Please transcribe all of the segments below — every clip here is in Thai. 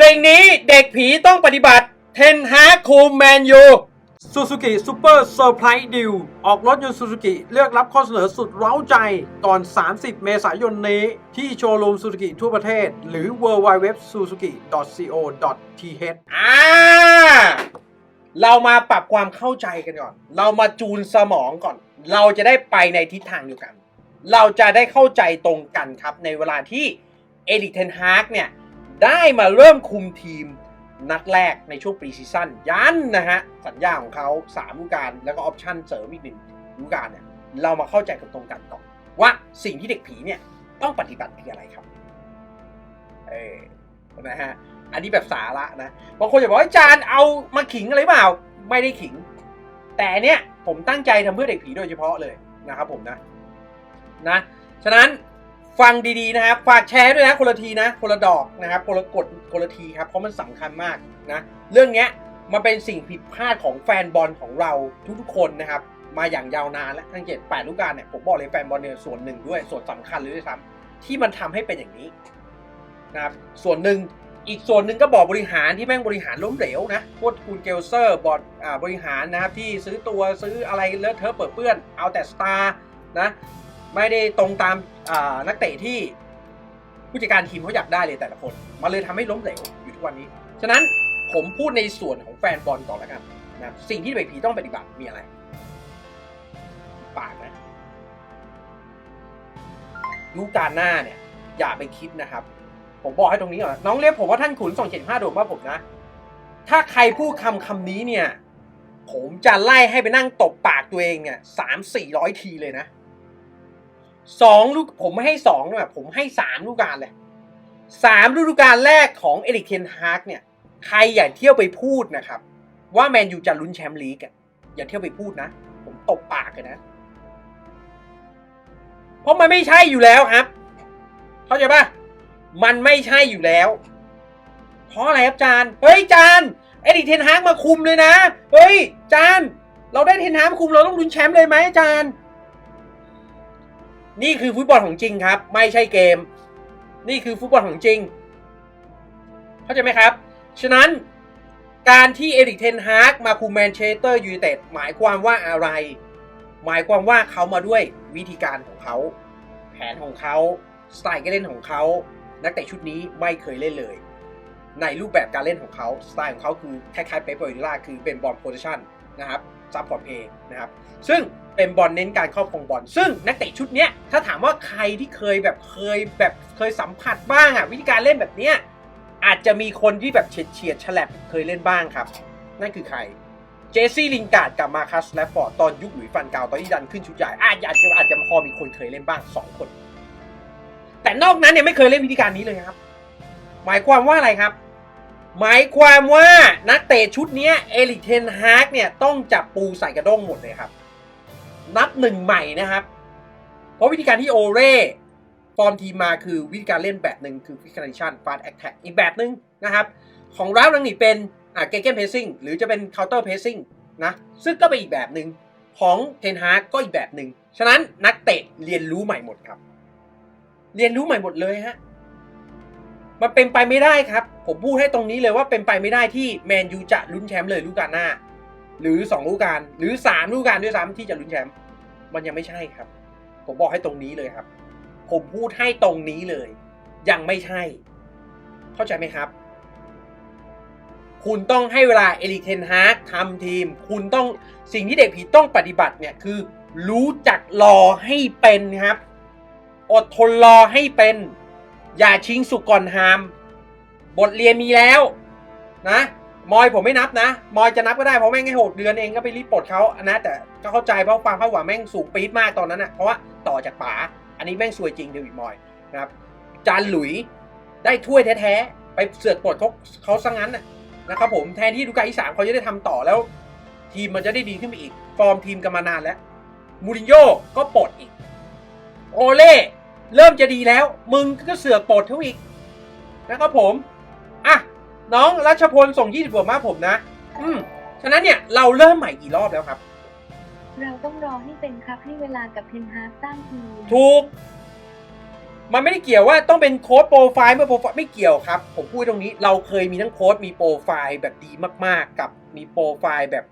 สิ่งนี้เด็กผีต้องปฏิบัติเทนฮาคูแมนยูซูซูกิซูเปอร์เซอร์ไพรส์ดิวออกรถยนต์ซูซูกิเลือกรับข้อเสนอสุดเร้าใจก่อน 30 เมษายนนี้ ที่โชว์รูมซูซูกิทั่วประเทศ หรือ w w w s u z u k i c o t h อ่าเรามาปรับความเข้าใจกันก่อน เรามาจูนสมองก่อน เราจะได้ไปในทิศทางเดียวกัน เราจะได้เข้าใจตรงกันครับในเวลาที่เอริกเทนฮากเนี่ย ได้มาเริ่มคุมทีมนัดแรกในช่วงปรีซีซั่นยันนะฮะ สัญญาของเขา3ฤดูกาลแล้วก็ออปชั่นเสริมอีกหนึ่งฤดูกาลเนี่ยเรามาเข้าใจกันตรงกันก่อนว่าสิ่งที่เด็กผีเนี่ยต้องปฏิบัติคืออะไรครับ เออนะฮะ อันนี้แบบสาระนะบางคนจะบอกว่าอาจารย์เอามาขิงอะไรเปล่า ไม่ได้ขิง แต่เนี้ยผมตั้งใจทำเพื่อเด็กผีโดยเฉพาะเลยนะครับผมนะ นะ ฉะนั้น ฟังดีๆนะครับ ฝากแชร์ด้วยนะคนละทีนะ คนละดอกนะครับ คนละกดคนละทีครับ เพราะมันสำคัญมากนะ เรื่องเนี้ยมันเป็นสิ่งผิดพลาดของแฟนบอลของเราทุกๆคนนะครับ มาอย่างยาวนานและทั้งเจ็ดแปดฤดูกกาเนี่ยผมบอกเลยแฟนบอลเนี่ยส่วนหนึ่งด้วยส่วนสำคัญเลยด้วยซ้ำที่มันทำให้เป็นอย่างนี้นะครับส่วนหนึ่งอีกส่วนหนึ่งก็บอกบริหารที่แม่งบริหารล้มเหลวนะพวกคุณเกลเซอร์บอร์ดบริหารนะครับที่ซื้อตัวซื้ออะไรเลอะเทอะเปิดเปื้อน เอาแต่สตาร์นะ ไม่ได้ตรงตามนักเตะที่ผู้จัดการทีมเขาอยากได้เลยแต่ละคน มันเลยทำให้ล้มเหลวอยู่ทุกวันนี้ ฉะนั้นผมพูดในส่วนของแฟนบอลก่อนแล้วกันนะสิ่งที่เด็กผีต้องปฏิบัติมีอะไร ปากนะยุคการหน้าเนี่ย อย่าไปคิดนะครับ ผมบอกให้ตรงนี้ก่อนน้องเรียกผมว่าท่านขุนสองเจ็ดห้าโดมว่าผมนะ ถ้าใครพูดคำคำนี้เนี่ย ผมจะไล่ให้ไปนั่งตบปากตัวเองเนี่ยสามสี่ร้อยทีเลยนะ สองลูกผมไม่ให้สองนะผมให้สามลูกการเลยสามฤดูกาลแรกของเอริกเทนฮากเนี่ยใครอย่าเที่ยวไปพูดนะครับ ว่าแมนยูจะลุ้นแชมป์ลีกอะอย่าเที่ยวไปพูดนะ ผมตบปากเลยนะ เพราะมันไม่ใช่อยู่แล้วครับ เข้าใจปะมันไม่ใช่อยู่แล้ว เพราะอะไรครับจานเฮ้ยจานเอดิกเทนฮากมาคุมเลยนะ เฮ้ยจานเราได้เทนฮากมาคุมเราต้องลุ้นแชมป์เลยไหมจาน นี่คือฟุตบอลของจริงครับ ไม่ใช่เกม นี่คือฟุตบอลของจริง เข้าใจไหมครับ ฉะนั้นการที่เอริกเทนฮากมาคุมแมนเชสเตอร์ยูไนเต็ดหมายความว่าอะไร หมายความว่าเขามาด้วยวิธีการของเขา แผนของเขา สไตล์การเล่นของเขา นักเตะชุดนี้ไม่เคยเล่นเลย ในรูปแบบการเล่นของเขา สไตล์ของเขาคือคล้ายๆเป๊ปโกดิล่าคือเป็นบอลโพซิชันนะครับ ซับพอร์ตเพย์นะครับซึ่งเป็นบอลเน้นการครอบครองบอลซึ่งนักเตะชุดเนี้ยถ้าถามว่าใครที่เคยแบบเคยแบบเคยสัมผัสบ้างอะวิธีการเล่นแบบเนี้ยอาจจะมีคนที่แบบเฉียดเฉียดฉลับเคยเล่นบ้างครับ นั่นคือใครเจสซี่ลิงการ์ดกับมาคัสแลฟฟอร์ดตอนยุคหลุยส์ฟันกาวตอนที่ดันขึ้นชุดใหญ่อาจจะอาจจะอาจจะพอมีคนเคยเล่นบ้างสองคน แต่นอกนั้นเนี่ยไม่เคยเล่นวิธีการนี้เลยครับ หมายความว่าอะไรครับ หมายความว่านักเตะชุดนี้เอลิเทนฮากเนี่ยต้องจับปูใส่กระด้งหมดเลยครับ นับหนึ่งใหม่นะครับ เพราะวิธีการที่โอเร่ฟอร์มทีมมาคือวิธีการเล่นแบบหนึ่งคือฟิก a นชันฟาสแอคแท็กอีกแบบหนึ่งนะครับ ของราฟลังนี่เป็นอ่าเกเกนเพสซิ่งหรือจะเป็นเคาน์เตอร์เพสซิ่งนะซึ่งก็เป็นอีกแบบหนึ่งของเทนฮากก็อีกแบบหนึ่งฉะนั้นนักเตะเรียนรู้ใหม่หมดครับ เรียนรู้ใหม่หมดเลยฮะ มันเป็นไปไม่ได้ครับ ผมพูดให้ตรงนี้เลยว่าเป็นไปไม่ได้ที่แมนยูจะลุ้นแชมป์เลยฤดูกาหน้า หรือสองลูกาลหรือสามลูกาลด้วยซ้ำที่จะลุ้นแชมป์มันยังไม่ใช่ครับ ผมบอกให้ตรงนี้เลยครับ ผมพูดให้ตรงนี้เลย ยังไม่ใช่ เข้าใจไหมครับ คุณต้องให้เวลาเอริเทนฮาร์กทำทีม คุณต้องสิ่งที่เด็กผีต้องปฏิบัติเนี่ยคือ รู้จักรอให้เป็นครับ อดทนรอให้เป็น อย่าชิงสุกก่อนหาม บทเรียนมีแล้ว นะ มอยผมไม่นับนะ มอยจะนับก็ได้เพราะแม่งแค่หกเดือนเองก็ไปรีบปลดเขานะ แต่ก็เข้าใจเพราะความคาดหวังแม่งสูงปี๊ดมากตอนนั้นนะเพราะว่าต่อจากป๋าอันนี้แม่งซวยจริงเดวิดมอยนะครับ จานหลุยได้ถ้วยแท้ๆไปเสือกปลดเขาเขาซะงั้นน่ะนะครับผมแทนที่ดูการที่สามเขาจะได้ทำต่อแล้ว ทีมมันจะได้ดีขึ้นไปอีก ฟอร์มทีมกันมานานแล้วมูรินโญ่ก็ปลดอีก โอเล่ เริ่มจะดีแล้ว มึงก็เสือกปลดเขาอีกนะครับผมอะน้องรัชพลส่งยี่สิบวกมาผมนะ อืม ฉะนั้นเนี่ยเราเริ่มใหม่กี่รอบแล้วครับ เราต้องรอให้เป็นครับให้เวลากับเทนฮากสร้างทีมถูก มันไม่ได้เกี่ยวว่าต้องเป็นโค้ดโปรไฟล์เมื่อโปรไฟล์ไม่เกี่ยวครับ ผมพูดตรงนี้เราเคยมีทั้งโค้ดมีโปรไฟล์แบบดีมากๆ กับมีโปรไฟล์แบบ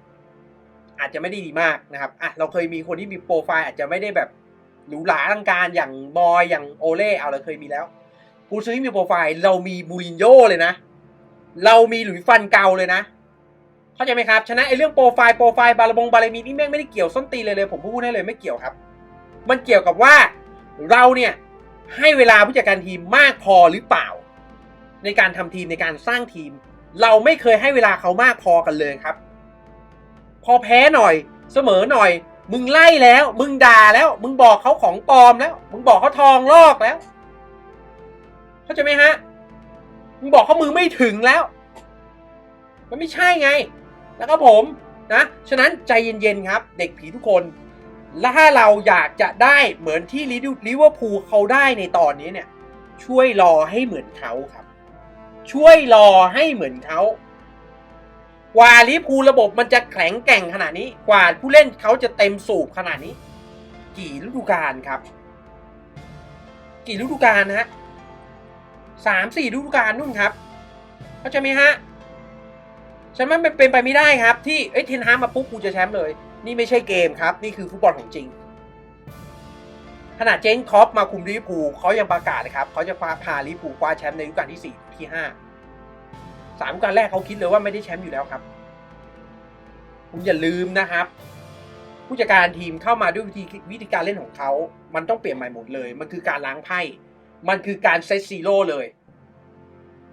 อาจจะไม่ได้ดีมากนะครับ อะเราเคยมีคนที่มีโปรไฟล์อาจจะไม่ได้แบบ หรูหราอลังการอย่างบอยอย่างโอเล่เอาเราเคยมีแล้วกูซื้อมีโปรไฟล์เรามีบูรินโญ่เลยนะ เรามีหลุยฟันเกาเลยนะ เข้าใจไหมครับ ฉะนั้นไอ้เรื่องโปรไฟล์โปรไฟล์บาลบงบาลมีนี่แม่งไม่ได้เกี่ยวส้นตีเลยเลย ผมพูดให้เลยไม่เกี่ยวครับ มันเกี่ยวกับว่าเราเนี่ยให้เวลาผู้จัดการทีมมากพอหรือเปล่า ในการทำทีมในการสร้างทีม เราไม่เคยให้เวลาเขามากพอกันเลยครับ พอแพ้หน่อย เสมอหน่อย มึงไล่แล้ว มึงด่าแล้ว มึงบอกเขาของปลอมแล้ว มึงบอกเขาทองลอกแล้ว เข้าใจไหมฮะ มึงบอกเขามือไม่ถึงแล้ว มันไม่ใช่ไง แล้วก็ผมนะ ฉะนั้นใจเย็นๆครับ เด็กผีทุกคน และถ้าเราอยากจะได้เหมือนที่ลิเวอร์พูลเขาได้ในตอนนี้เนี่ย ช่วยรอให้เหมือนเขาครับ ช่วยรอให้เหมือนเขา กว่าลิพูลระบบมันจะแข็งแกร่งขนาดนี้ กว่าผู้เล่นเขาจะเต็มสูบขนาดนี้ กี่ฤดูกาลครับ กี่ฤดูกาลนะฮะสามสี่ฤดูกาลนู่นครับเข้าใจไหมฮะฉันมันเป็นไปไม่ได้ครับ ที่เอ้ยเทนฮามาปุ๊บกูจะแชมป์เลย นี่ไม่ใช่เกมครับ นี่คือฟุตบอลของจริงขณะเจนคอปมาคุมลิเวอร์พูลเขายังประกาศเลยครับเขาจะพาพาลิเวอร์พูลคว้าแชมป์ในฤดูกาลที่สี่ที่ห้า สามกาลแรกเขาคิดเลยว่าไม่ได้แชมป์อยู่แล้วครับ คุณอย่าลืมนะครับ ผู้จัดการทีมเข้ามาด้วยวิธีวิธีการเล่นของเขา มันต้องเปลี่ยนใหม่หมดเลย มันคือการล้างไพ่ มันคือการเซตซีโร่เลย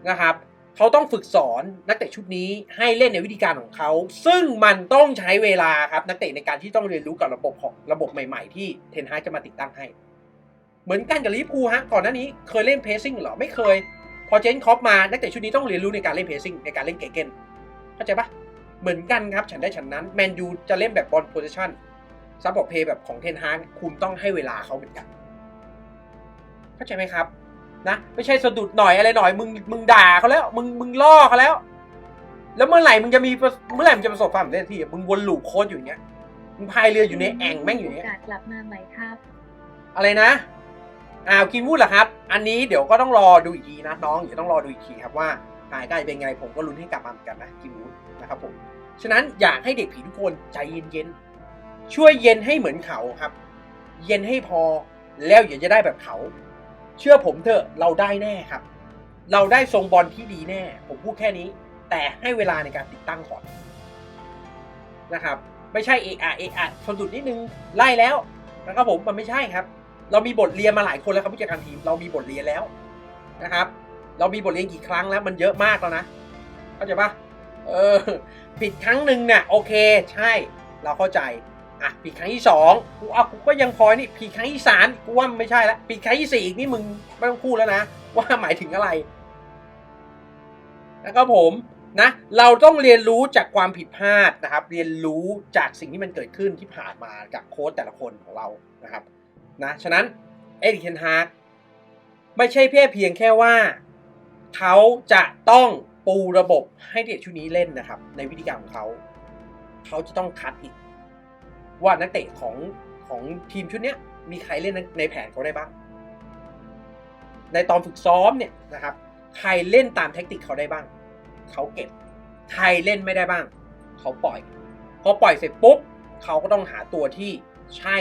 นะครับเขาต้องฝึกสอนนักเตะชุดนี้ให้เล่นในวิธีการของเขา ซึ่งมันต้องใช้เวลาครับนักเตะในการที่ต้องเรียนรู้กับระบบของระบบใหม่ๆ ที่เทนฮาจะมาติดตั้งให้ เหมือนกันกับลิเวอร์พูลฮะก่อนหน้านี้เคยเล่นเพสซิ่งหรอไม่เคย พอเจนคอปมานักเตะชุดนี้ต้องเรียนรู้ในการเล่นเพสซิ่งในการเล่นเกเกนเข้าใจปะเหมือนกันครับ ฉันได้ฉันนั้นแมนยูจะเล่นแบบบอลโพซิชันซับบอร์เพย์แบบของเทนฮากคุณต้องให้เวลาเขาเหมือนกัน เข้าใจไหมครับนะไม่ใช่สะดุดหน่อยอะไรหน่อยมึงมึงด่าเขาแล้ว มึงมึงล่อเขาแล้ว แล้วเมื่อไหร่มึงจะมีประเมื่อไหร่มึงจะประสบความสำเร็จทีมึงวนลูปโค้ดอยู่อย่างเงี้ยมึงพายเรืออยู่ในแอ่งแม่งอยู่อย่างเงี้ยโอกาสกลับมาใหม่ครับ อะไรนะ อ้าวกินวูดเหรอครับ อันนี้เดี๋ยวก็ต้องรอดูอีกทีนะน้องเดี๋ยวต้องรอดูอีกทีครับว่าหายได้เป็นไงผมก็ลุ้นให้กลับมาเหมือนกันนะกินวูดนะครับผมฉะนั้นอยากให้เด็กผีทุกคนใจเย็นๆช่วยเย็นให้เหมือนเขาครับ เย็นให้พอแล้วอย่าจะได้แบบเขา เชื่อผมเถอะเราได้แน่ครับ เราได้ทรงบอลที่ดีแน่ ผมพูดแค่นี้ แต่ให้เวลาในการติดตั้งก่อนนะครับ ไม่ใช่เอะอะเอะอะสะดุดนิดนึงไล่แล้วนะครับผมมันไม่ใช่ครับ เรามีบทเรียนมาหลายคนแล้วครับผู้จัดการทีมเรามีบทเรียนแล้วนะครับ เรามีบทเรียนกี่ครั้งแล้วมันเยอะมากแล้วนะเข้าใจปะเออผิดครั้งหนึ่งเนี่ยโอเคใช่ เราเข้าใจอะปีครั้งที่สองกูเอากูก็ยังพอนี่ปีครั้งที่สามกูว่ามันไม่ใช่ละปีครั้งที่สี่อีกนี่มึงไม่ต้องพูดแล้วนะว่าหมายถึงอะไรแล้วก็ผมนะเราต้องเรียนรู้จากความผิดพลาดนะครับ เรียนรู้จากสิ่งที่มันเกิดขึ้นที่ผ่านมากับโค้ชแต่ละคนของเรานะครับ นะฉะนั้นเอริกเทนฮากไม่ใช่เพียงเพียงแค่ว่า เขาจะต้องปูระบบให้เด็กชุดนี้เล่นนะครับ ในวิธีการของเขา เขาจะต้องคัดอีก ว่านักเตะของของทีมชุดนี้มีใครเล่นในแผนเขาได้บ้าง ในตอนฝึกซ้อมเนี่ยนะครับ ใครเล่นตามแท็กติกเขาได้บ้าง เขาเก็บ ใครเล่นไม่ได้บ้าง เขาปล่อย พอปล่อยเสร็จปุ๊บ เขาก็ต้องหาตัวที่ใช่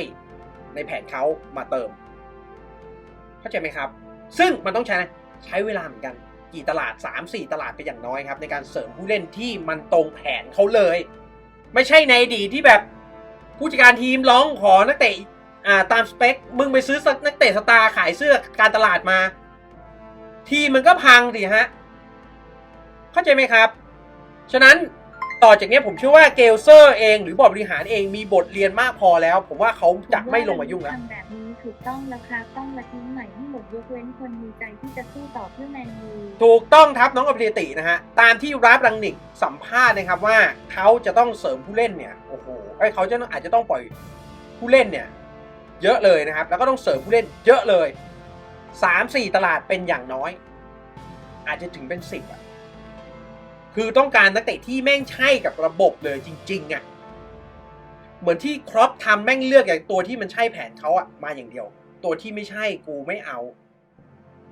ในแผนเขามาเติม เข้าใจไหมครับ ซึ่งมันต้องใช้ใช้เวลาเหมือนกัน กี่ตลาด 3-4 ตลาดไปอย่างน้อยครับ ในการเสริมผู้เล่นที่มันตรงแผนเขาเลย ไม่ใช่ในอดีตที่แบบผู้จัดการทีมร้องขอนักเตะอ่าตามสเปค มึงไปซื้อนักเตะสตาร์ขายเสื้อการตลาดมา ทีมมันก็พังสิฮะ เข้าใจไหมครับ ฉะนั้น ต่อจากนี้ผมเชื่อว่าเกลเซอร์เองหรือบอร์ดบริหารเองมีบทเรียนมากพอแล้ว ผมว่าเขาจะไม่ลงมายุ่งแล้วทำแบบนี้ถูกต้องแล้วครับต้องละทิ้งใหม่ให้หมดยกเว้นคนมีใจที่จะสู้ต่อเพื่อแมนยูถูกต้องครับน้องอภิตินะฮะตามที่รับรังนิกสัมภาษณ์นะครับว่าเขาจะต้องเสริมผู้เล่นเนี่ยโอ้โหไอ้ยเขาจะต้องอาจจะต้องปล่อยผู้เล่นเนี่ยเยอะเลยนะครับ แล้วก็ต้องเสริมผู้เล่นเยอะเลยสามสี่ตลาดเป็นอย่างน้อย อาจจะถึงเป็นสิบอะ คือต้องการนักเตะที่แม่งใช่กับระบบเลยจริงๆอะเหมือนที่ครอปทำแม่งเลือกอย่างตัวที่มันใช่แผนเขาอะมาอย่างเดียว ตัวที่ไม่ใช่กูไม่เอา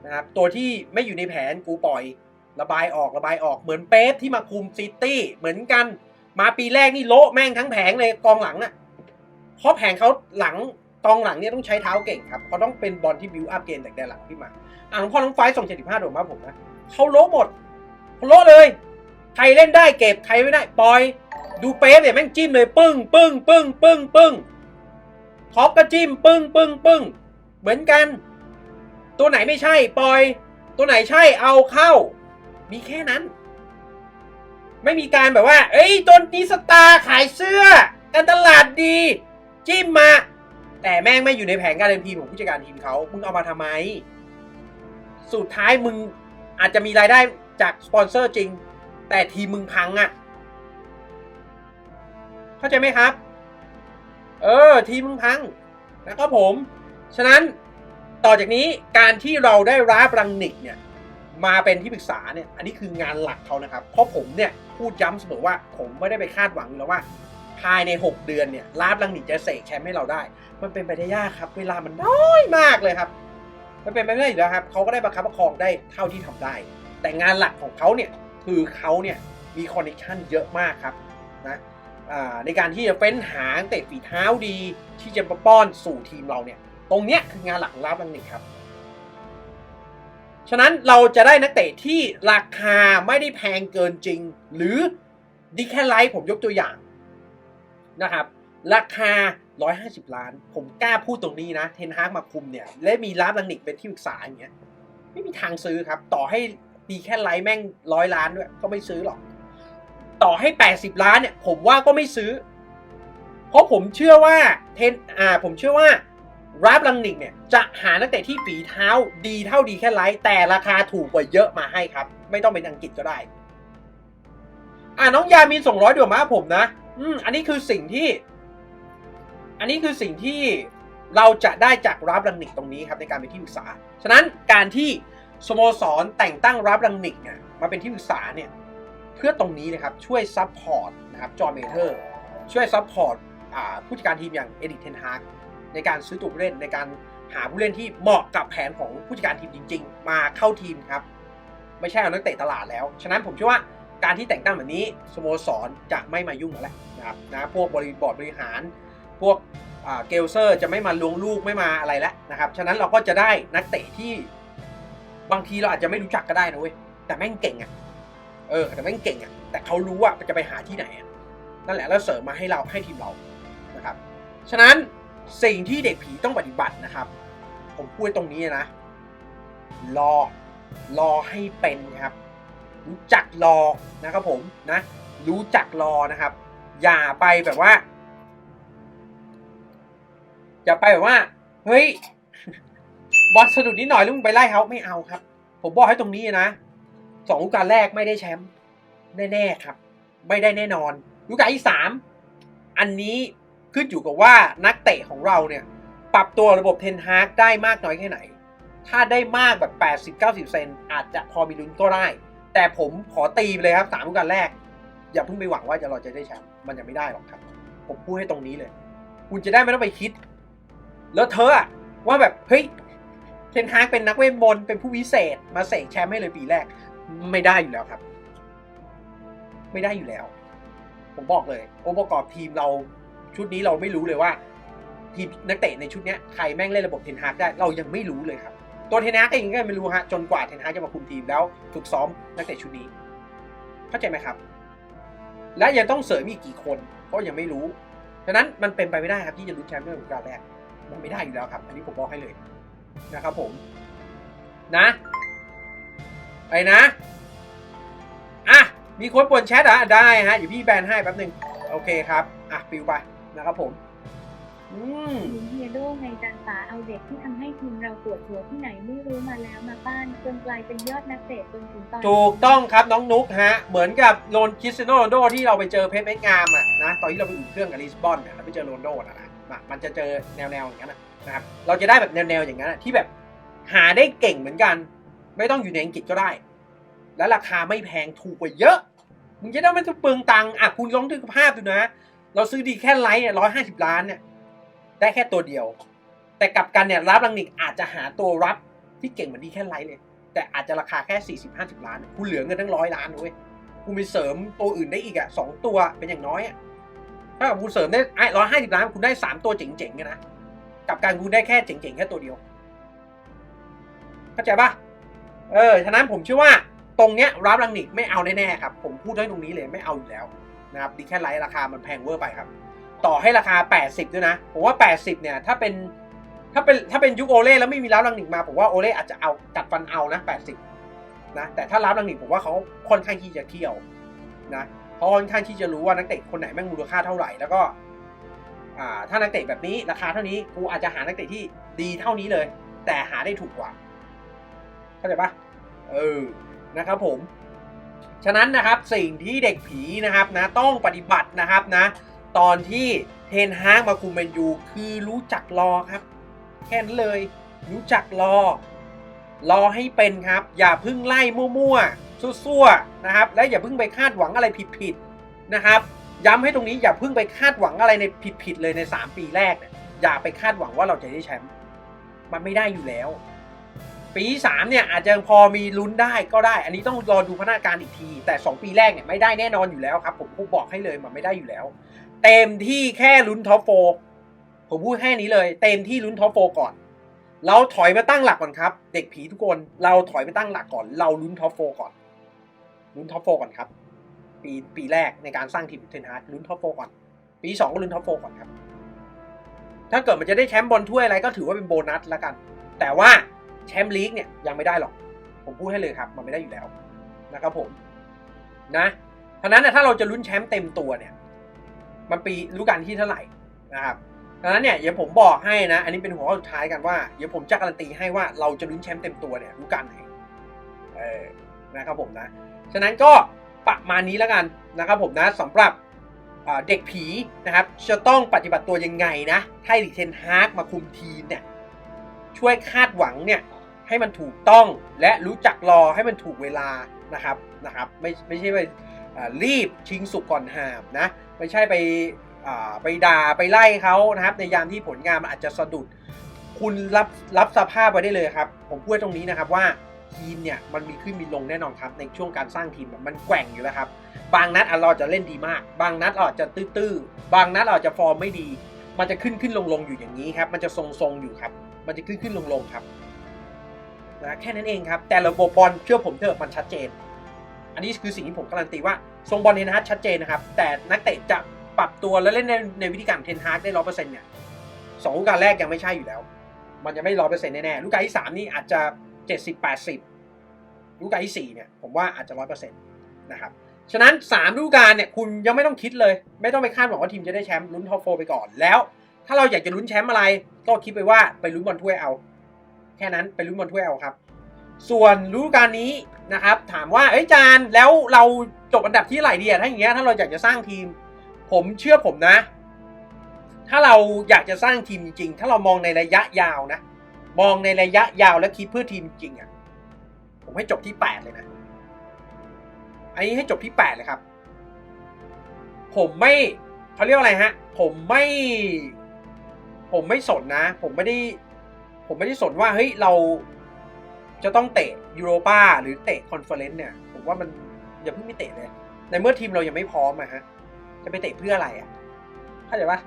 นะครับตัวที่ไม่อยู่ในแผนกูปล่อย ระบายออกระบายออกเหมือนเป๊ปที่มาคุมซิตี้เหมือนกันมาปีแรกนี่โละแม่งทั้งแผงเลยกองหลังอะเพราะแผงเขาหลังกองหลังเนี่ยต้องใช้เท้าเก่งครับเขาต้องเป็นบอลที่บิวอัพเกมจากแดนหลังขึ้นมาอะหลวงพ่อน้องไฟส่ง75โดดมาผมนะเขาโละหมดเขาโละเลย ใครเล่นได้เก็บใครไม่ได้ปล่อย ดูเป๊ปเนี่ยแม่งจิ้มเลยปึ้งปึ้งปึ้งปึ้งปึ้งท็อปก็จิ้มปึ้งปึ้งปึ้งเหมือนกัน ตัวไหนไม่ใช่ปล่อย ตัวไหนใช่เอาเข้า มีแค่นั้น ไม่มีการแบบว่า เอ้ยตัวนี้สตาร์ขายเสื้อการตลาดดี จิ้มมา แต่แม่งไม่อยู่ในแผนการเล่นทีมของผู้จัดการทีมเขามึงเอามาทำไม สุดท้ายมึงอาจจะมีรายได้จากสปอนเซอร์จริง แต่ทีมมึงพังอะ่ะ เข้าใจไหมครับ เออ ทีมมึงพังนะครับผม ฉะนั้นต่อจากนี้การที่เราได้รับรังนิกเนี่ยมาเป็นที่ปรึกษาเนี่ย อันนี้คืองานหลักเขานะครับ เพราะผมเนี่ยพูดย้ำเสมอว่าผมไม่ได้ไปคาดหวังแล้วว่า ภายใน 6 เดือนเนี่ยลาบรังนิกจะเสกแชมป์ให้เราได้ มันเป็นไปได้ยากครับ เวลามันน้อยมากเลยครับ มันเป็นไปไม่ได้อยู่แล้วครับเขาก็ได้ประคับประคองได้เท่าที่ทำได้ แต่งานหลักของเขาเนี่ย คือเขาเนี่ยมีคอนเนคชันเยอะมากครับนะในการที่จะเฟ้นหาเตะฝีเท้าดี ที่จะมาป้อนสู่ทีมเราเนี่ย ตรงเนี้ยคืองานหลักของลาบรังนิกครับ ฉะนั้นเราจะได้นักเตะที่ราคาไม่ได้แพงเกินจริง หรือดีแค่ไลท์ผมยกตัวอย่างนะครับ ราคา 150 ล้าน ผมกล้าพูดตรงนี้นะ เทนฮากมาคุมเนี่ย และมีลาบลังนิกเป็นที่ปรึกษาอย่างเงี้ยไม่มีทางซื้อครับ ต่อให้ ดีแค่ไลท์แม่งร้อยล้านด้วยก็ไม่ซื้อหรอก ต่อให้80ล้านเนี่ย ผมว่าก็ไม่ซื้อ เพราะผมเชื่อว่าเทนอ่าผมเชื่อว่าราบลังนิกเนี่ยจะหานักเตะที่ฝีเท้าดีเท่าดีแค่ไลท์แต่ราคาถูกกว่าเยอะมาให้ครับ ไม่ต้องเป็นอังกฤษก็ได้ อ่าน้องยามีส่งร้อยเดียวมาผมนะ อืมอันนี้คือสิ่งที่ อันนี้คือสิ่งที่เราจะได้จากราบลังนิกตรงนี้ครับในการเป็นที่ปรึกษา ฉะนั้นการที่ สโมสรแต่งตั้งราบลังนิกเนี่ยมาเป็นที่ปรึกษาเนี่ยเพื่อตรงนี้นะครับช่วยซัพพอร์ตนะครับจอห์เมเทอร์ช่วยซัพพอร์ตผู้จัดการทีมอย่างเอดิเทนฮากในการซื้อตัวผู้เล่นในการหาผู้เล่นที่เหมาะกับแผนของผู้จัดการทีมจริง ๆ มาเข้าทีมครับ ไม่ใช่เอานักเตะตลาดแล้ว ฉะนั้นผมเชื่อว่าการที่แต่งตั้งแบบนี้สโมสรจะไม่มายุ่งแล้วนะครับนะพวกบริบอร์ดบริหาร พวกเกลเซอร์จะไม่มาลวงลูกไม่มาอะไรแล้วนะครับฉะนั้นเราก็จะได้นักเตะที่ บางทีเราอาจจะไม่รู้จักก็ได้นะเว้ยแต่แม่งเก่งอะ่ะเออแต่แม่งเก่งอะ่ะแต่เขารู้ว่าจะไปหาที่ไหนอะนั่นแหละแล้วเสริมมาให้เราให้ทีมเรานะครับฉะนั้นสิ่งที่เด็กผีต้องปฏิบัตินะครับ ผมพูดตรงนี้นะ รอรอให้เป็นครับ รู้จักรอนะครับผมนะ รู้จักรอนะครับ อย่าไปแบบว่า อย่าไปแบบว่า เฮ้ย บอลสะดุดนิดหน่อยแล้วมึงไปไล่เขาไม่เอาครับ ผมบอกให้ตรงนี้นะสองฤดูกาลแรกไม่ได้แชมป์แน่ๆครับ ไม่ได้แน่นอนฤดูกาลที่สามอันนี้ขึ้นอยู่กับว่านักเตะของเราเนี่ย ปรับตัวระบบเทนฮากได้มากน้อยแค่ไหน ถ้าได้มากแบบ 80-90 เซนอาจจะพอมีลุ้นก็ได้ แต่ผมขอตีไปเลยครับสามฤดูกาลแรก อย่าเพิ่งไปหวังว่าจะเราจะได้แชมป์มันยังไม่ได้หรอกครับ ผมพูดให้ตรงนี้เลย คุณจะได้ไม่ต้องไปคิด แล้วเธออะว่าแบบเฮ้ย เทนฮากเป็นนักเวทมนต์เป็นผู้วิเศษ มาเสกแชมป์ให้เลยปีแรก ไม่ได้อยู่แล้วครับ ไม่ได้อยู่แล้ว ผมบอกเลยองค์ประกอบทีมเราชุดนี้เราไม่รู้เลยว่า ทีมนักเตะในชุดนี้ใครแม่งเล่นระบบเทนฮากได้เรายังไม่รู้เลยครับ ตัวเทนฮากเองก็ไม่รู้ฮะจนกว่าเทนฮากจะมาคุมทีมแล้วฝึกซ้อมนักเตะชุดนี้ เข้าใจไหมครับ และยังต้องเสริมอีกกี่คนก็ยังไม่รู้ฉะนั้นมันเป็นไปไม่ได้ครับที่จะลุ้นแชมป์ในฤดูกาลแรกมันไม่ได้อยู่แล้วครับ อันนี้ผมบอกให้เลย นะครับผม นะ ไปนะ อะ มีคนป่วนแชทเหรอะ ได้ฮะ เดี๋ยวพี่แบนให้แป๊บหนึ่งโอเคครับ อะ ปิวไปนะครับผม อืม หญิงเฮียโดไงจันตาเอาเด็กที่ทำให้ทีมเราปวดหัวที่ไหนไม่รู้มาแล้วมาป้านจนกลายเป็นยอดนักเตะจนถึงตอนนี้ถูกต้องครับน้องนุ๊กฮะ เหมือนกับโรนคริสเตียโนโรนลโดที่เราไปเจอเพชรเม็ดงามอะนะ ตอนที่เราไปอุ่นเครื่องกับลิสบอนเนี่ยเราไปเจอโรนลโดนะนะนะ มันจะเจอแนวๆอย่างนั้นนะครับ เราจะได้แบบแนวๆอย่างนั้นที่แบบหาได้เก่งเหมือนกัน ไม่ต้องอยู่ในอังกฤษก็ได้ และราคาไม่แพงถูกกว่าเยอะมึงจะได้ไม่ต้องเปลืองตังค์อะคุณลองนึกภาพดูนะ เราซื้อดีแค่ไลท์ร้อยห้าสิบล้านเนี่ยได้แค่ตัวเดียว แต่กลับกันเนี่ยรับลังนิกอาจจะหาตัวรับที่เก่งเหมือนดีแค่ไลท์เลย แต่อาจจะราคาแค่40 50ล้านคุณเหลือเงินทั้งร้อยล้านเว้ยคุณไปเสริมตัวอื่นได้อีกอะสองตัวเป็นอย่างน้อยอะ ถ้ากับคุณเสริมได้ไอ้ร้อยห้าสิบล้านคุณได้สามตัวเจ๋งๆกันนะกับการคุณได้แค่เจ๋งๆแค่ตัวเดียวเข้าใจปะเออฉะนั้นผมเชื่อว่าตรงเนี้ยรับลังนิกไม่เอาแน่ๆครับ ผมพูดได้ตรงนี้เลยไม่เอาอยู่แล้วนะครับดีแค่ไลท์ราคามันแพงเวอร์ไปครับ ต่อให้ราคา 80 ด้วยนะ ผมว่า 80 เนี่ย ถ้าเป็นถ้าเป็นถ้าเป็นยุคโอเล่แล้วไม่มีรับลังนิกมา ผมว่าโอเล่อาจจะเอากัดฟันเอานะ 80 นะ แต่ถ้ารับลังนิกผมว่าเขาค่อนข้างที่จะเที่ยวนะ เขาค่อนข้างที่จะรู้ว่านักเตะคนไหนแม่งมูลค่าเท่าไหร่แล้วก็ถ้านักเตะแบบนี้ราคาเท่านี้กูอาจจะหานักเตะที่ดีเท่านี้เลย แต่หาได้ถูกกว่าเข้าใจปะเออนะครับผม ฉะนั้นนะครับสิ่งที่เด็กผีนะครับนะต้องปฏิบัตินะครับนะ ตอนที่เทนฮากมาคุมแมนยูคือรู้จักรอครับ แค่นั้นเลย รู้จักรอ รอให้เป็นครับ อย่าพึ่งไล่มั่วๆ ซั่วๆนะครับ และอย่าเพึ่งไปคาดหวังอะไรผิดๆนะครับ ย้ำให้ตรงนี้อย่าเพึ่งไปคาดหวังอะไรในผิดๆเลยใน 3 ปีแรกเนี่ยอย่าไปคาดหวังว่าเราจะได้แชมป์มันไม่ได้อยู่แล้ว ปีสามเนี่ยอาจจะพอมีลุ้นได้ก็ได้ อันนี้ต้องรอดูพัฒนาการอีกที แต่ 2 ปีแรกเนี่ยไม่ได้แน่นอนอยู่แล้วครับ ผมผมบอกให้เลยมันไม่ได้อยู่แล้ว เต็มที่แค่ลุ้นท็อปโฟผมพูดแค่นี้เลย เต็มที่ลุ้นท็อปโฟก่อนเราถอยมาตั้งหลักก่อนครับ เด็กผีทุกคนเราถอยมาตั้งหลักก่อน เราลุ้นท็อปโฟก่อน ลุ้นท็อปโฟก่อนครับ ปีปีแรกในการสร้างทีมเทนฮาร์ดลุ้นท็อปโฟก่อน ปีสองก็ลุ้นท็อปโฟก่อนครับ ถ้าเกิดมันจะได้แชมป์บอลถ้วยอะไรก็ถือว่าเป็นโบนัสละกัน แต่ว่าแชมป์ลีกเนี่ยยังไม่ได้หรอก ผมพูดให้เลยครับ มันไม่ได้อยู่แล้วนะครับผม นะฉะนั้นถ้าเราจะลุ้นแชมป์เต็มตัวเนี่ย มันปีฤดูกาลที่เท่าไหร่นะครับดังนั้นเนี่ยเดี๋ยวผมบอกให้นะ อันนี้เป็นหัวข้อสุดท้ายกันว่าเดี๋ยวผมจะการันตีให้ว่าเราจะลุ้นแชมป์เต็มตัวเนี่ยฤดูกาลไหนเออ นะครับผมนะ ฉะนั้นก็ประมาณนี้แล้วกันนะครับผมนะสำหรับเด็กผีนะครับจะต้องปฏิบัติตัวยังไงนะถ้าดิเทนฮาร์กมาคุมทีมเนี่ยช่วยคาดหวังเนี่ยให้มันถูกต้องและรู้จักรอให้มันถูกเวลานะครับนะครับไม่ไม่ใช่ไปรีบชิงสุกก่อนหามนะไม่ใช่ไปไปด่าไปไล่เขานะครับในยามที่ผลงานมันอาจจะสะดุด คุณรับรับสภาพไว้ได้เลยครับ ผมพูดตรงนี้นะครับว่า ทีมเนี่ยมันมีขึ้นมีลงแน่นอนครับ ในช่วงการสร้างทีมมันแกว่งอยู่แล้วครับ บางนัดเราจะเล่นดีมาก บางนัดเราอาจจะตื้อๆบางนัดเราอาจจะฟอร์มไม่ดี มันจะขึ้นขึ้นลงลงอยู่อย่างนี้ครับ มันจะทรงทรงๆอยู่ครับ มันจะขึ้นขึ้นลงลงครับนะแค่นั้นเองครับ แต่ระบบบอลเชื่อผมเถอะมันชัดเจน อันนี้คือสิ่งที่ผมการันตีว่าทรงบอลเทนฮาร์กชัดเจนนะครับ แต่นักเตะจะปรับตัวและเล่นในในวิธีการเทนฮาร์กได้ร้อยเปอร์เซ็นต์เนี่ยสองลูกการแรกยังไม่ใช่อยู่แล้ว มันจะไม่ร้อยเปอร์เซ็นต์แน่ๆลูกการที่สามนี่อาจจะ เจ็ดสิบแปดสิบลูกการที่สี่เนี่ยผมว่าอาจจะร้อยเปอร์เซ็นต์นะครับฉะนั้น3ฤดูกาลเนี่ยคุณยังไม่ต้องคิดเลย ไม่ต้องไปคาดหวังว่าทีมจะได้แชมป์ลุ้นท็อปโฟไปก่อนแล้ว ถ้าเราอยากจะลุ้นแชมป์อะไร ก็คิดไปว่าไปลุ้นบอลถ้วยเอา แค่นั้นไปลุ้นบอลถ้วยเอาครับ ส่วนฤดูกาลนี้นะครับถามว่าเอ้ยจานแล้วเราจบอันดับที่ไหร่ดีอะถ้าอย่างเงี้ยถ้าเราอยากจะสร้างทีม ผมเชื่อผมนะ ถ้าเราอยากจะสร้างทีมจริงๆถ้าเรามองในระยะยาวนะ มองในระยะยาวและคิดเพื่อทีมจริงอะ ผมให้จบที่แปดเลยนะ อันนี้ให้จบที่แปดเลยครับ ผมไม่เขาเรียกอะไรฮะ ผมไม่ ผมไม่สนนะ ผมไม่ได้ ผมไม่ได้สนว่าเฮ้ยเราจะต้องเตะยูโรปาหรือเตะคอนเฟอเรนซ์เนี่ย ผมว่ามันอย่าเพิ่งไม่เตะเลย ในเมื่อทีมเรายังไม่พร้อมอะฮะ จะไปเตะเพื่ออะไรอะเข้าใจปะ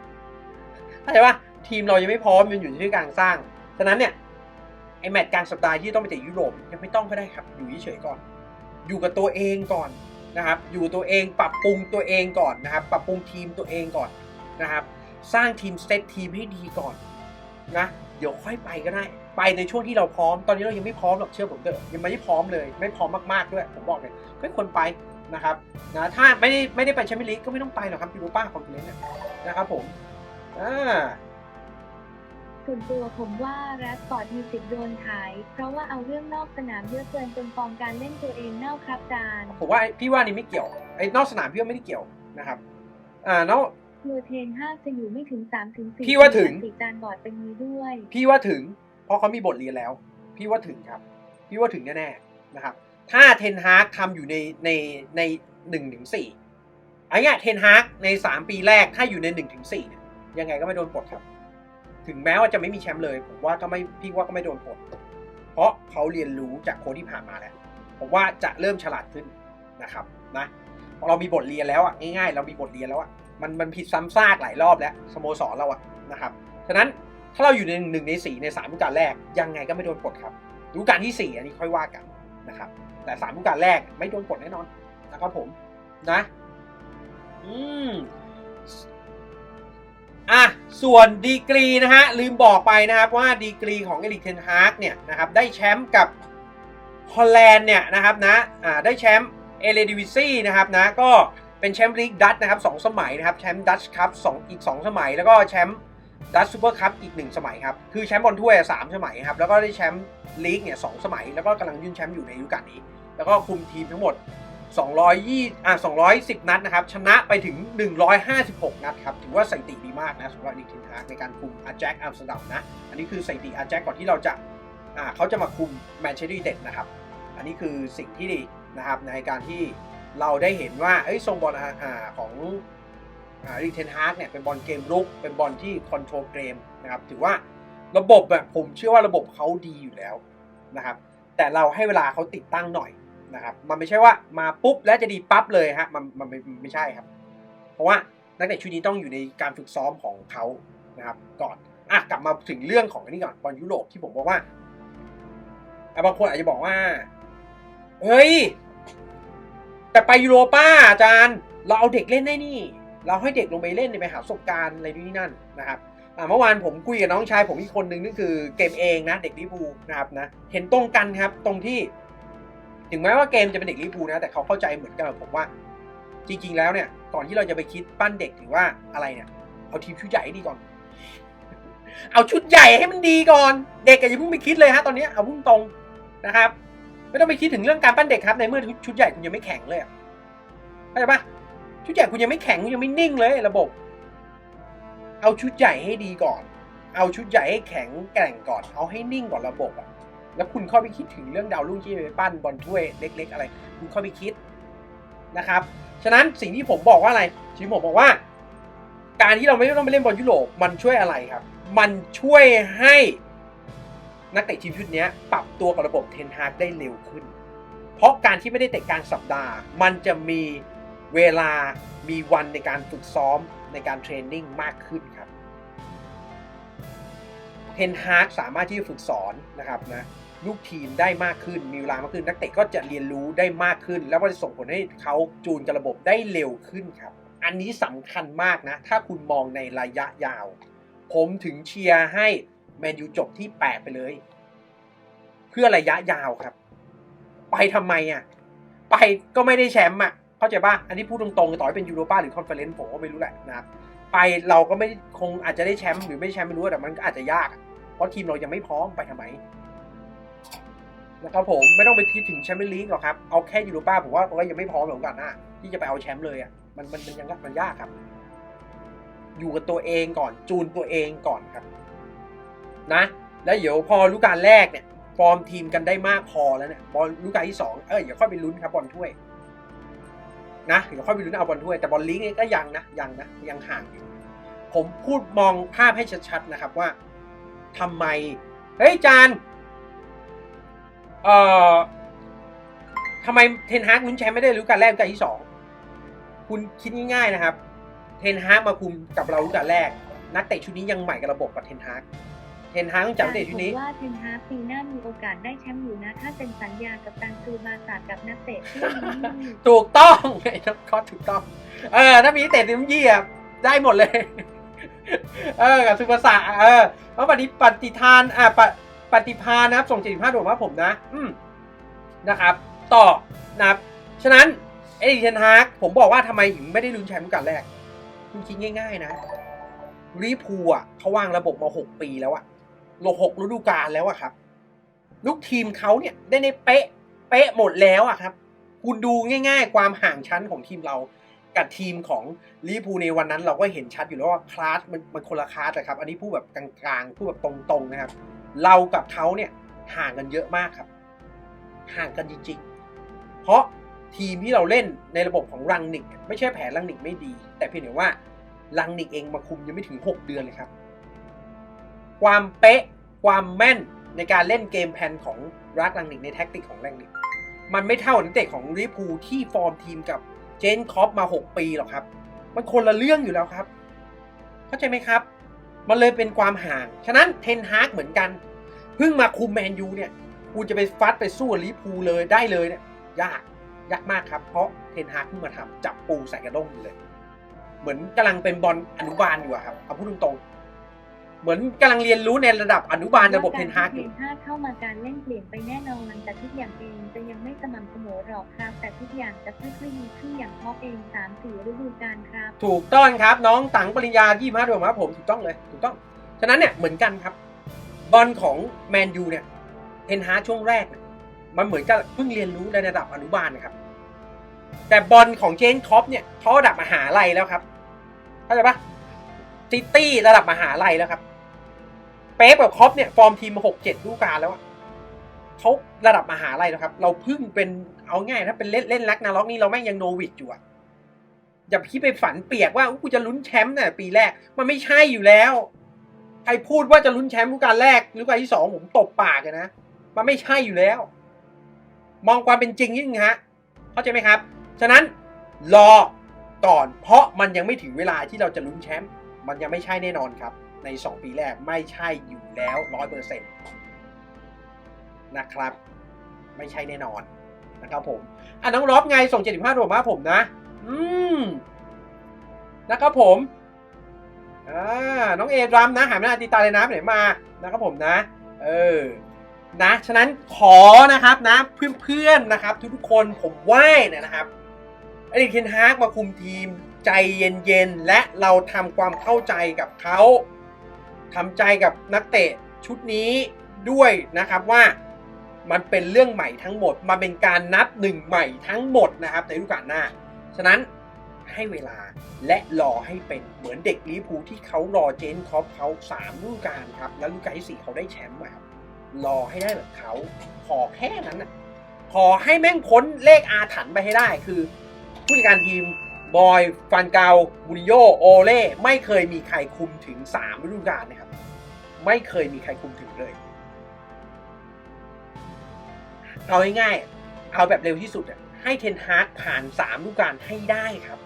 เข้าใจปะทีมเรายังไม่พร้อมมันอยู่ที่การสร้าง ฉะนั้นเนี่ยไอแมตช์กลางสัปดาห์ที่ต้องไปเตะยุโรปยังไม่ต้องก็ได้ครับ อยู่เฉยๆก่อน อยู่กับตัวเองก่อนนะครับ อยู่ตัวเองปรับปรุงตัวเองก่อนนะครับ ปรับปรุงทีมตัวเองก่อนนะครับ สร้างทีมเซตทีมให้ดีก่อนนะเดี๋ยวค่อยไปก็ได้ ไปในช่วงที่เราพร้อม ตอนนี้เรายังไม่พร้อมหรอกเชื่อผมเถอะยังไม่ได้พร้อมเลย ไม่พร้อมมากๆด้วยผมบอกเลยไม่ควรไปนะครับนะถ้าไม่ได้ไม่ได้ไปแชมเปี้ยนลีกก็ไม่ต้องไปหรอกครับยูโรป้าคอนเฟอเรนซ์นะครับผมอ่า ส่วนตัวผมว่าแรดฟอร์ดมีสิทธิ์โดนขาย เพราะว่าเอาเรื่องนอกสนามเยอะเกินจนฟอร์มการเล่นตัวเองเน่าครับจานผมว่าพี่ว่านี่ไม่เกี่ยวไอ้นอกสนามพี่ว่าไม่ได้เกี่ยวนะครับอ่านอกครัวเทนห้าจะอยู่ไม่ถึง3ถึง4พี่ว่าถึงติจานบอร์ดเป็นนี้ด้วย พี่ว่าถึง เพราะเขามีบทเรียนแล้ว พี่ว่าถึงครับ พี่ว่าถึงแน่ๆนะครับ ถ้าเทนฮากทำอยู่ในในในหนึ่งถึงสี่ไอ้เนี้ยเทนฮากในสามปีแรกถ้าอยู่ในหนึ่งถึงสี่เนี่ยยังไงก็ไม่โดนปลดครับ ถึงแม้ว่าจะไม่มีแชมป์เลย ผมว่าก็ไม่พี่ว่าก็ไม่โดนปลดเพราะเขาเรียนรู้จากโค้ชที่ผ่านมาแล้ว ผมว่าจะเริ่มฉลาดขึ้นนะครับนะพอเรามีบทเรียนแล้วอะง่ายๆ เรามีบทเรียนแล้วอะมันมันผิดซ้ำซากหลายรอบแล้วสโมสรเราอะนะครับฉะนั้นถ้าเราอยู่ในหนึ่งในสี่ในสามฤดูกาลแรกยังไงก็ไม่โดนปลดครับฤดูกาลที่สี่อันนี้ค่อยว่ากันนะครับแต่สามฤดูกาลแรกไม่โดนปลดแน่นอนนะครับผมนะ อืม อะส่วนดีกรีนะฮะลืมบอกไปนะครับว่าดีกรีของเอริกเทนฮากเนี่ยนะครับได้แชมป์กับฮอลแลนด์เนี่ยนะครับนะอ่าได้แชมป์เอเลดิวิซีนะครับนะก็เป็นแชมป์ลีกดัตนะครับสองสมัยนะครับแชมป์ดัตช์คัพสองอีก 2 สมัย แล้วก็แชมป์ดัตช์ซูเปอร์คัพอีก 1 สมัยครับ คือแชมป์บอลถ้วยอะสามสมัยครับ แล้วก็ได้แชมป์ลีกเนี่ยสองสมัย แล้วก็กำลังยื่นแชมป์อยู่ในฤดูกาลนี้ แล้วก็คุมทีมทั้งหมด 220อะ210 นัดนะครับ ชนะไปถึง 156 นัดครับ ถือว่าสถิติดีมากนะสำหรับนิกเทนฮากในการคุมอาแจ็คอัมสเตอร์ดัมนะ อันนี้คือสถิติอาแจ็คก่อนที่เราจะอ่าเขาจะมาคุมแมนเชสเตอร์ยูไนเต็ดนะครับ อันนี้คือสิ่งที่ดีนะครับในการที่เราได้เห็นว่าเอ้ยทรงบอลอ่าของอ่าริกเทนฮากเนี่ยเป็นบอลเกมลุก เป็นบอลที่คอนโทรลเกมนะครับ ถือว่าระบบแบบผมเชื่อว่าระบบเขาดีอยู่แล้วนะครับ แต่เราให้เวลาเขาติดตั้งหน่อย นะครับมันไม่ใช่ว่ามาปุ๊บแล้วจะดีปั๊บเลยฮะมันมันไม่ไม่ใช่ครับ เพราะว่านักเตะชุดนี้ต้องอยู่ในการฝึกซ้อมของเขานะครับก่อนอะกลับมาถึงเรื่องของอันนี้ก่อนบอลยุโรปที่ผมบอกว่าบางคนอาจจะบอกว่าเฮ้ยแต่ไปยูโรป้าอาจารย์ เราเอาเด็กเล่นได้นี่ เราให้เด็กลงไปเล่นไปหาประสบการณ์อะไรนี่นั่นนะครับเมื่อวานผมคุยกับน้องชายผมอีกคนนึงนั่นคือเกมเองนะ เด็กลิเวอร์พูนะครับนะเห็นตรงกันครับตรงที่ ถึงแม้ว่าเกมจะเป็นเด็กลิเวอร์พูนะ แต่เขาเข้าใจเหมือนกันกับผมว่า จริง ๆ แล้วเนี่ยก่อนที่เราจะไปคิดปั้นเด็กหรือว่าอะไรเนี่ยเอาทีมชุดใหญ่ให้ดีก่อน เอาชุดใหญ่ให้มันดีก่อน เด็กอย่าเพิ่งไปคิดเลยฮะตอนนี้เอาพุ่งตรงนะครับ ไม่ต้องไปคิดถึงเรื่องการปั้นเด็กครับในเมื่อชุดใหญ่คุณยังไม่แข็งเลยเข้าใจปะชุดใหญ่คุณยังไม่แข็งคุณยังไม่นิ่งเลยระบบ เอาชุดใหญ่ให้ดีก่อน เอาชุดใหญ่ให้แข็งแกร่งก่อน เอาให้นิ่งก่อนระบบอะ แล้วคุณเข้าไปคิดถึงเรื่องดาวรุ่งที่ไปปั้นบอลถ้วยเล็ก ๆ อะไร คุณเข้าไปคิดนะครับ ฉะนั้นสิ่งที่ผมบอกว่าอะไรสิ่งผมบอกว่า การที่เราไม่ต้องไปเล่นบอลยุโรปมันช่วยอะไรครับ มันช่วยให้นักเตะทีมชุดนี้ปรับตัวกับระบบเทนฮากได้เร็วขึ้น เพราะการที่ไม่ได้เตะกลางสัปดาห์ มันจะมีเวลามีวันในการฝึกซ้อมในการเทรนนิ่งมากขึ้นครับเทนฮากสามารถที่จะฝึกสอนนะครับนะ ลูกทีมได้มากขึ้น มีเวลามากขึ้น นักเตะก็จะเรียนรู้ได้มากขึ้น แล้วก็จะส่งผลให้เขาจูนกับระบบได้เร็วขึ้นครับ อันนี้สำคัญมากนะ ถ้าคุณมองในระยะยาว ผมถึงเชียร์ให้แมนยูจบที่8ไปเลย เพื่อระยะยาวครับ ไปทำไมอะ ไปก็ไม่ได้แชมป์อะ เข้าใจป่ะ อันนี้พูดตรงๆ ต่อให้เป็นยูโรป้าหรือคอนเฟอเรนซ์ผมก็ไม่รู้แหละนะครับ ไปเราก็ไม่คงอาจจะได้แชมป์หรือไม่แชมป์ไม่รู้แต่มันก็อาจจะยาก เพราะทีมเรายังไม่พร้อมไปทำไม นะครับผมไม่ต้องไปคิดถึงแชมเปี้ยนลีกหรอกครับ เอาแค่ยูโรป้าผมว่าเราก็ยังไม่พร้อมเหมือนกันนะที่จะไปเอาแชมป์เลยอะมันมันมันยังมันยากครับ อยู่กับตัวเองก่อนจูนตัวเองก่อนครับ นะ แล้วเดี๋ยวพอฤดูกาลแรกเนี่ยฟอร์มทีมกันได้มากพอแล้วเนี่ยบอลฤดูกาลที่สองเออเดี๋ยวค่อยไปลุ้นครับบอลถ้วยนะเดี๋ยวค่อยไปลุ้นเอาบอลถ้วยแต่บอลลีกนี่ก็ยังนะยังนะยังห่างอยู่ผมพูดมองภาพให้ชัดๆนะครับว่าทำไมเฮ้ยจาน เอ่อทำไมเทนฮากลุ้นแชมป์ไม่ได้ฤดูกาลแรกฤดูกาลที่สองคุณคิดง่ายๆนะครับ เทนฮากมาคุมกับเราฤดูกาลแรก นักเตะชุดนี้ยังใหม่กับระบบกับเทนฮากเทนฮากต้องจำนักเตะชุดนี้ ผมว่าเทนฮากปีหน้ามีโอกาสได้แชมป์อยู่นะ ถ้าเป็นสัญญากับตันซือบาสากับนักเตะที่มีถูกต้องไอ้นักคอถูกต้อง เออถ้ามีเตะติมยี่อะได้หมดเลย เออกับสุภาษาเออเพราะปฏิปฏิทานอะปะ ปฏิพานนะครับส่งเจ็ดสิบห้าดวงมาผมนะ อืมนะครับ ต่อนะครับฉะนั้นเอริกเทนฮากผมบอกว่าทำไมถึงไม่ได้ลุ้นแชมป์กันแรก คุณคิดง่าย ๆ นะรีพูลอะเขาวางระบบมาหกปีแล้วอะโลหกฤดูกาลแล้วอะครับ ลูกทีมเขาเนี่ยได้ในเป๊ะ เป๊ะหมดแล้วอะครับ คุณดูง่าย ๆ ความห่างชั้นของทีมเรากับทีมของลิเวอร์พูลในวันนั้นเราก็เห็นชัดอยู่แล้วว่าคลาสมันมันคนละคลาสเลยครับ อันนี้พูดแบบกลางๆ พูดแบบตรงๆนะครับ เรากับเขาเนี่ยห่างกันเยอะมากครับ ห่างกันจริง ๆ เพราะทีมที่เราเล่นในระบบของรังนิก ไม่ใช่แผนรังนิกไม่ดี แต่เพียงแต่ว่ารังนิกเองมาคุมยังไม่ถึง 6 เดือนเลยครับ ความเป๊ะความแม่นในการเล่นเกมแพนของรักลังนิกในแท็กติกของแรงนิก มันไม่เท่านักเตะของลิเวอร์พูลที่ฟอร์มทีมกับเจนคอปมา 6 ปีหรอกครับ มันคนละเรื่องอยู่แล้วครับ เข้าใจไหมครับ มันเลยเป็นความห่าง ฉะนั้นเทนฮากเหมือนกันเพิ่งมาคุมแมนยูเนี่ยกูจะไปฟัดไปสู้ลิพูเลยได้เลยเนี่ยยากยากมากครับ เพราะเทนฮากเพิ่งมาทำจับปูใส่กระด้งเลย เหมือนกำลังเป็นบอลอนุบาลอยู่อะครับเอาพูดตรงๆ เหมือนกำลังเรียนรู้ในระดับอนุบาลระบบเทนฮากอเทยู่นฮากเข้ามาการเล่นเปลี่ยนไปแน่นอนแต่ทุกอย่างเองจะยังไม่สม่ำเสมอหรอกครับ แต่ทุกอย่างจะค่อยๆดีขึ้นอย่างพอเองสามสี่ฤดูกาลครับ ถูกต้องครับน้องตังปริญญายี่ห้าด้วยครับผมถูกต้องเลยถูกต้อง ฉะนั้นเนี่ยเหมือนกันครับ บอลของแมนยูเนี่ยเทนฮากช่วงแรกเนี่ยมันเหมือนกับเพิ่งเรียนรู้ในระดับอนุบาลนะครับ แต่บอลของเจนคอปเนี่ยเขาระดับมหาลัยแล้วครับเข้าใจปะซิตี้ระดับมหาลัยแล้วครับ เป๊ปกับคอปเนี่ยฟอร์มทีมมาหกเจ็ดดูกาลแล้วอะเขาระดับมหาลัยแล้วครับ เราเพิ่งเป็นเอาง่ายถ้าเป็นเล่นเล่นลักนาล็อกนี่เราแม่งยังโนวิดอยู่อะอย่าคิดไปฝันเปียกว่าอุ๊กูจะลุ้นแชมป์เนี่ยปีแรก มันไม่ใช่อยู่แล้วใครพูดว่าจะลุ้นแชมป์ฤดูกาลแรกฤดูกาลที่สองผมตบปากเลยนะมันไม่ใช่อยู่แล้ว มองความเป็นจริงนิดนึงฮะเข้าใจไหมครับ ฉะนั้นรอก่อนเพราะมันยังไม่ถึงเวลาที่เราจะลุ้นแชมป์มันยังไม่ใช่แน่นอนครับ ในสองปีแรกไม่ใช่อยู่แล้วร้อยเปอร์เซ็นต์นะครับ ไม่ใช่แน่นอนนะครับผม อะน้องรอบไงส่งเจ็ดสิบห้าดวงมาผมนะ อืม นะครับผม อ่า น้องเอดรัมนะ หายไปนานตีตาเลยนะไหนมา นะครับผมนะ เออ นะ ฉะนั้นขอนะครับนะ เพื่อนๆนะครับ ทุกๆคนผมไหว้นะครับอดีตเคนฮากมาคุมทีมใจเย็นๆ และเราทำความเข้าใจกับเขา ทำใจกับนักเตะชุดนี้ด้วยนะครับว่ามันเป็นเรื่องใหม่ทั้งหมดมาเป็นการนับหนึ่งใหม่ทั้งหมดนะครับในฤดูกาลหน้า ฉะนั้นให้เวลาและรอให้เป็นเหมือนเด็กลิพูที่เขารอเจนคอปเขาสามฤดูกาลครับ แล้วฤดูกาลที่สี่เขาได้แชมป์อะครับรอให้ได้แบบเขาขอแค่นั้นนะขอให้แม่งพ้นเลขอาถรรพ์ไปให้ได้คือผู้จัดการทีม บอย ฟันเกาบูริโยโอเล่ไม่เคยมีใครคุมถึงสามฤดูกาลนะครับ ไม่เคยมีใครคุมถึงเลย เอาง่ายๆเอาแบบเร็วที่สุดให้เทนฮากผ่านสามฤดูกาลให้ได้ครับ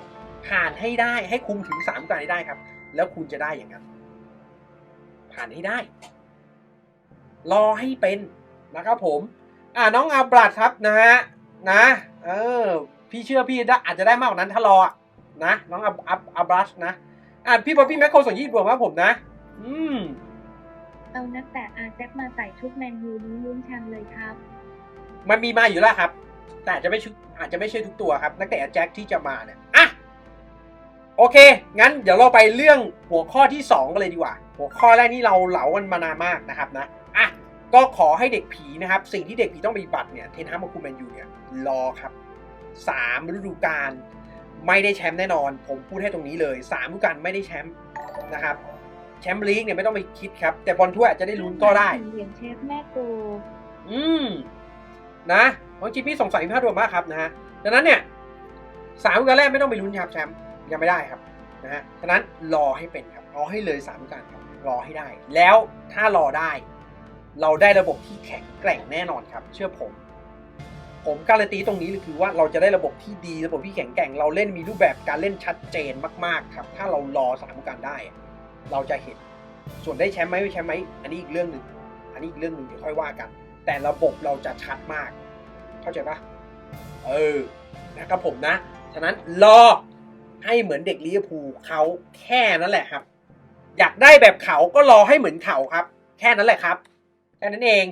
ผ่านให้ได้ให้คุมถึงสามฤดูกาลให้ได้ครับ แล้วคุณจะได้อย่างนั้น ผ่านให้ได้ รอให้เป็นนะครับผม อ่าน้องอาบรัดครับนะฮะนะ เออ พี่เชื่อพี่ได้อาจจะได้มากกว่านั้นถ้ารออะนะน้องอับอับอับรัชนะอ่าพี่บอบบี้แมคโครส่งยี่สิบบวกมาผมนะ อืม เอานักแต่อาแจ็คมาใส่ชุดแมนยูนี้ลุ้นแชมป์เลยครับ มันมีมาอยู่แล้วครับ แต่อาจจะไม่ชุดอาจจะไม่ใช่ทุกตัวครับนักเตะแจ็คที่จะมาเนี่ยอะโอเค งั้นเดี๋ยวเราไปเรื่องหัวข้อที่ 2 กันเลยดีกว่า หัวข้อแรกนี่เราเหลากันมานานมากนะครับนะอะก็ขอให้เด็กผีนะครับ สิ่งที่เด็กผีต้องปฏิบัติเนี่ยเทนฮามาคุมแมนยูเนี่ยรอครับ สามฤดูกาลไม่ได้แชมป์แน่นอน ผมพูดให้ตรงนี้เลยสามฤดูกาลไม่ได้แชมป์นะครับแชมป์ลีกเนี่ยไม่ต้องไปคิดครับ แต่บอลถ้วยอาจจะได้ลุ้นก็ได้เหรียญเชฟแม่โกอืมนะน้องจิมมี่สงสัยพี่พาดวงมากครับนะฮะดังนั้นเนี่ยสามฤดูกาลแรกไม่ต้องไปลุ้นครับแชมป์ยังไม่ได้ครับนะฮะฉะนั้นรอให้เป็นครับรอให้เลยสามฤดูกาลครับรอให้ได้ แล้วถ้ารอได้ เราได้ระบบที่แข็งแกร่งแน่นอนครับ เชื่อผม ผมการันตีตรงนี้เลยคือว่าเราจะได้ระบบที่ดีระบบที่แข็งแกร่งเราเล่นมีรูปแบบการเล่นชัดเจนมากๆครับ ถ้าเรารอสามกาลได้ เราจะเห็นส่วนได้แชมป์ไหมไม่แชมป์ไหมอันนี้อีกเรื่องหนึ่งอันนี้อีกเรื่องหนึ่งเดี๋ยวค่อยว่ากัน แต่ระบบเราจะชัดมาก เข้าใจปะเออนะครับผมนะ ฉะนั้นรอให้เหมือนเด็กลิเวอร์พูลเขาแค่นั้นแหละครับ อยากได้แบบเขาก็รอให้เหมือนเขาครับ แค่นั้นแหละครับแค่นั้นเอง